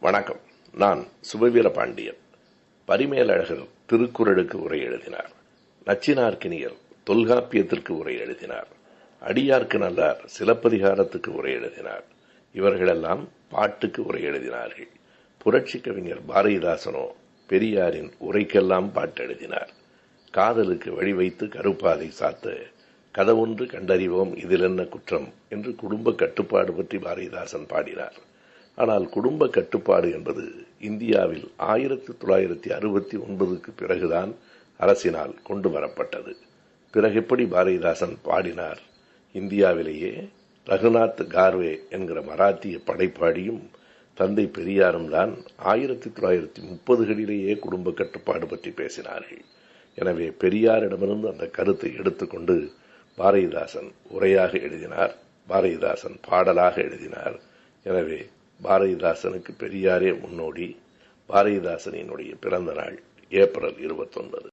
வணக்கம். நான் சுபவீர பாண்டியன். பரிமேலழகர் திருக்குறளுக்கு உரை எழுதினார். நச்சினார்க்கினியர் தொல்காப்பியத்திற்கு உரை எழுதினார். அடியார்க்கு நல்லார் சிலப்பதிகாரத்துக்கு உரை எழுதினார். இவர்களெல்லாம் பாட்டுக்கு உரை எழுதினார்கள். புரட்சி கவிஞர் பாரதிதாசனோ பெரியாரின் உரைக்கெல்லாம் பாட்டு எழுதினார். காதலுக்கு வழிவைத்து கருப்பாதை சாத்த கதவொன்று கண்டறிவோம் இதில் என்ன குற்றம் என்று குடும்ப கட்டுப்பாடு பற்றி பாரதிதாசன் பாடினார். ஆனால் குடும்ப கட்டுப்பாடு என்பது இந்தியாவில் ஆயிரத்தி தொள்ளாயிரத்தி அறுபத்தி ஒன்பதுக்கு பிறகுதான் அரசினால் கொண்டு வரப்பட்டது. பிறகு எப்படி பாரதிதாசன் பாடினார்? இந்தியாவிலேயே ரகுநாத் கார்வே என்கிற மராத்திய படைப்பாடியும் தந்தை பெரியாரும் தான் ஆயிரத்தி தொள்ளாயிரத்தி முப்பதுகளிலேயே குடும்ப கட்டுப்பாடு பற்றி பேசினார்கள். எனவே பெரியாரிடமிருந்து அந்த கருத்தை எடுத்துக்கொண்டு பாரதிதாசன் உரையாக எழுதினார் பாரதிதாசன் பாடலாக எழுதினார். எனவே பாரதிதாசனுக்கு பெரியாரே முன்னோடி. பாரதிதாசனினுடைய பிறந்த நாள் ஏப்ரல் இருபத்தொன்பது.